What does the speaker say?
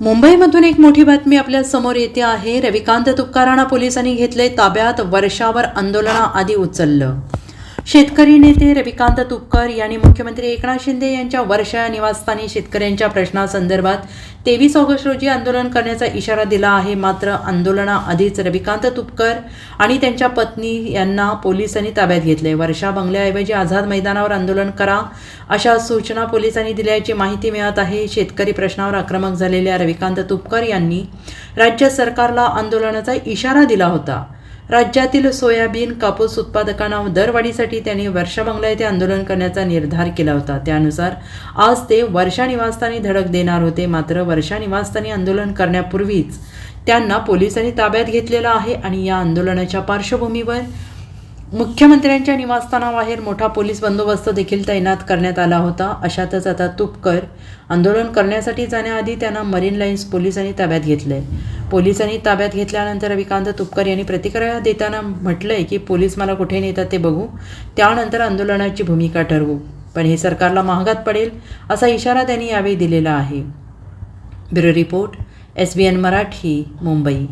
मुंबईमधून एक मोठी बातमी आपल्यासमोर येते आहे. रविकांत तुकाराणा पोलिसांनी घेतले ताब्यात. वर्षावर आंदोलनाआधी उचललं. शेतकरी नेते रविकांत तुपकर यांनी मुख्यमंत्री एकनाथ शिंदे यांच्या वर्षा निवासस्थानी शेतकऱ्यांच्या प्रश्नासंदर्भात तेवीस ऑगस्ट रोजी आंदोलन करण्याचा इशारा दिला आहे. मात्र आंदोलनाआधीच रविकांत तुपकर आणि त्यांच्या पत्नी यांना पोलिसांनी ताब्यात घेतले वर्षा बंगल्याऐवजी आझाद मैदानावर आंदोलन करा अशा सूचना पोलिसांनी दिल्याची माहिती मिळत आहे. शेतकरी प्रश्नावर आक्रमक झालेल्या रविकांत तुपकर यांनी राज्य सरकारला आंदोलनाचा इशारा दिला होता. राज्यातील सोयाबीन कापूस उत्पादकांना दरवाढीसाठी त्यांनी वर्षा बंगला येथे आंदोलन करण्याचा निर्धार केला होता. त्यानुसार आज ते वर्षा निवासस्थानी धडक देणार होते. मात्र वर्षा निवासस्थानी आंदोलन करण्यापूर्वीच त्यांना पोलिसांनी ताब्यात घेतलेलं आहे आणि या आंदोलनाच्या पार्श्वभूमीवर मुख्यमंत्र्यांच्या निवासस्थानाबाहेर मोठा पोलीस बंदोबस्त देखील तैनात करण्यात आला होता. अशातच आता तुपकर आंदोलन करण्यासाठी जाण्याआधी त्यांना मरीन लाईन्स पोलिसांनी ताब्यात घेतलंय. पोलिसांनी ताब्यात घेतल्यानंतर रविकांत तुपकर यांनी प्रतिक्रिया देताना म्हटलंय की पोलीस मला कुठे नेतात ते बघू. त्यानंतर आंदोलनाची भूमिका ठरवू. पण हे सरकारला महागात पडेल असा इशारा त्यांनी यावेळी दिलेला आहे. Bureau report S B N Marathi Mumbai.